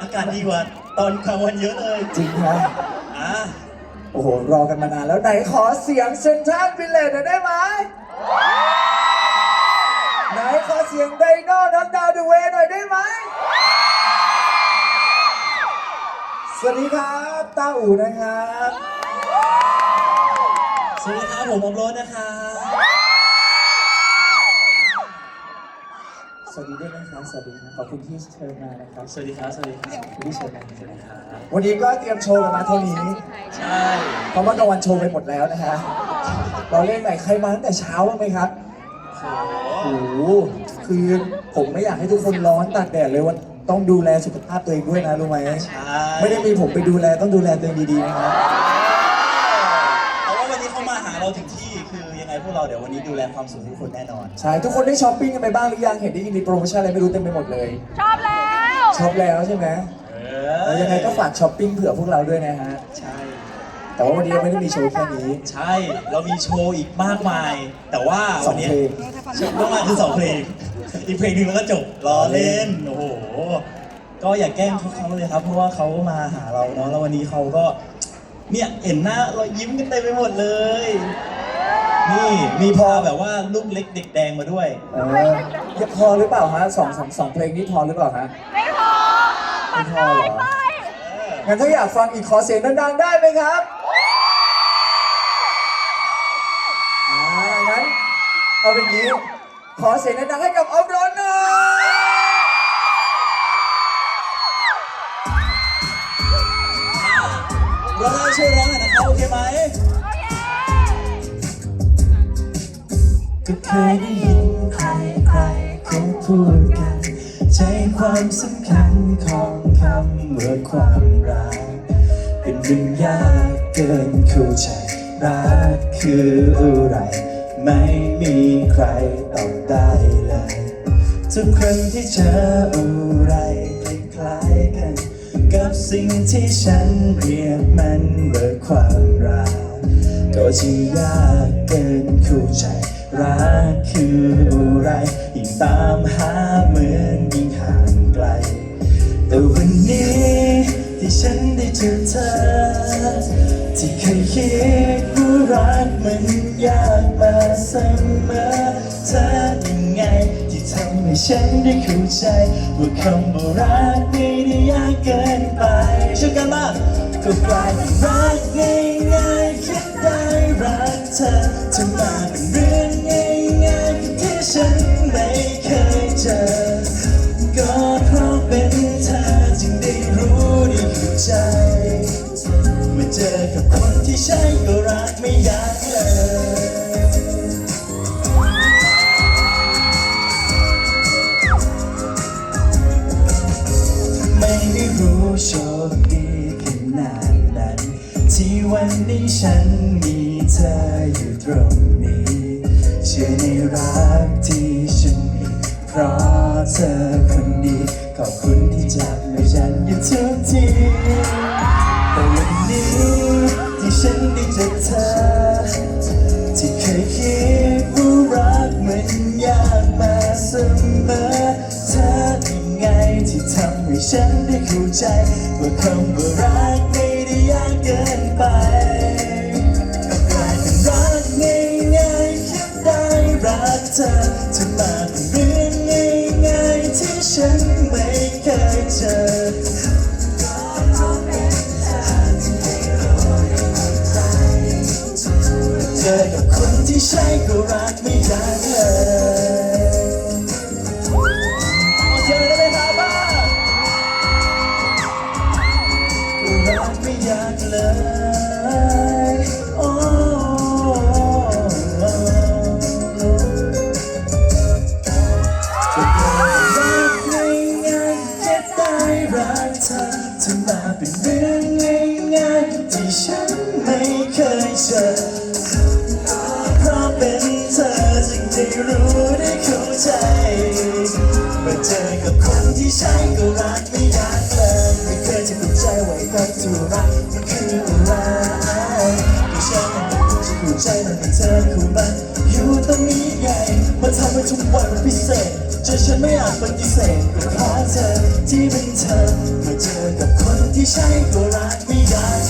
อากาศดีกว่าตอนกลางวันเยอะเลยจริงครับอ่าโอ้โห รอกันมานานแล้วไหนขอเสียงเซนทรัลวิลเลจหน่อยได้ไหมไหนขอเสียงไดโน่น็อตดาวเดอะเวย์หน่อยได้ไหมสวัสดีครับต้าอู่นะครับ สวัสดีครับผมอมรถนะครับ วัสดีด้วยนะครับสวัสดีครับขอบคุณที่เชิญมานะครับสวัสดีครับสวัสดีครับขอบคุณที่เชิญมาสวัสดีครับวันนี้ก็เตรียมโชว์กันมาเท่านี้ ใช่เพราะว่ากลางวันโชว์ไปหมดแล้วนะฮะเราเล่นไหนใครมาตั้งแต่เช้าบ้างไหมครับโอ้โหโอ้โหคือผมไม่อยากให้ทุกคนร้อนตากแดดเลยวันต้องดูแลสุขภาพตัวเองด้วยนะรู้ไหมใช่ไม่ได้มีผมไปดูแลต้องดูแลตัวเองดีๆนะครับเพราะว่าวันนี้เขามาหาเราถึงที่ เราเดี๋ยววันนี้ดูแลความสุขทุกคนแน่นอน ใช่ทุกคนได้ช้อปปิ้งกันไปบ้างหรือยังเห็นได้ยินมีโปรโมชั่นอะไรไม่รู้เต็มไปหมดเลย ชอบแล้วช็อปแล้วใช่ไหมเอเออยังไงก็ฝากช้อปปิ้งเผื่อพวกเราด้วยนะฮะ ใช่ แต่ว่าวันนี้เราไม่ได้มีโชว์แค่นี้ ใช่ เรามีโชว์อีกมากมาย แต่ว่าสอวังนนี้เพลงต้องมาคือสองเพลง อีกเพลงหนึงมันก็จบรอเล่น โอ้โห ก็อย่าแกล้งพวกเขาเลยครับ เพราะว่าเขามาหาเราเนาะ แล้ววันนี้เขาก็ เนี่ย เห็นหน้าเรายิ้มกันเต็มไปหมดเลย นี่มีพาแบบว่าลูกเล็กเด็กแดงมาด้วยเออจะพอหรือเปล่าฮะสองสองสองเพลงนี้พอหรือเปล่าฮะไม่พอไม่พอเหรอไปงั้นถ้าอยากฟังอีกขอเสียงดังๆได้ไหมครับอ่างั้นเอาเป็นนี้ ขอเสียงดังๆให้กับออฟโรนหน่อยเราได้ช่วยร้องหน่อยนะครับโอเคไหม ก็เคยได้ยินใครใครเขาพูดกันใจความสำคัญของคำว่าความรัก เป็นเรื่องยากเกินเข้าใจรักคืออะไร ไม่มีใครตอบได้เลยทุกครั้งที่เจออะไรคล้ายๆกัน กับสิ่งที่ฉันเรียกมันว่าความรักก็จะยากเกินเข้าใจ รักคืออะไร ยิ่งตามหาเหมือนยิ่งห่างไกล แต่วันนี้ที่ฉันได้เจอเธอ ที่เคยคิดว่ารักมันยากมาเสมอเธอยังไง ที่ทำให้ฉันได้เข้าใจ ว่าคำว่ารักไม่ได้ยากเกินไปช่วยกันมา ก็กลายเป็นรักง่ายๆคิดได้รักเธอจะมาเป็นเรื่องง่ายๆที่ฉันไม่เคยเจอ นาดนั้นที่วันนี้ฉันมีเธออยู่ตรงนี้ เชื่อในรักที่ฉันมีเพราะเธอคนดีขอบคุณที่จับมือฉันอยู่ทุกทีแต่วันนี้ที่ฉันได้เจอเธอ ที่เคยคิดว่ารักมันยากมาเสมอเธอยังไงที่ทำให้ฉันได้เข้าใจว่าคำว่ารัก เกินไปก็กลายเป็นรักง่ายๆแค่ได้รักเธอจะมาเป็นเรื่องง่ายๆที่ฉันไม่เคยเจอเจอกับคนที่ใช่ก็รักไม่ยากเลย ไม่ยากเลย มที่รักมันคืออะไรก็ฉันมันจะเข้าใจมันเป็นเธอคือมันอยู่ตรงนี้ไงมันทำให้ทุกวันมันพิเศษจนฉันไม่อาจปฏิเสธก็เพราะเธอที่เป็นเธอเมื่อเจอกับคนที่ใช่ก็รักไม่ได้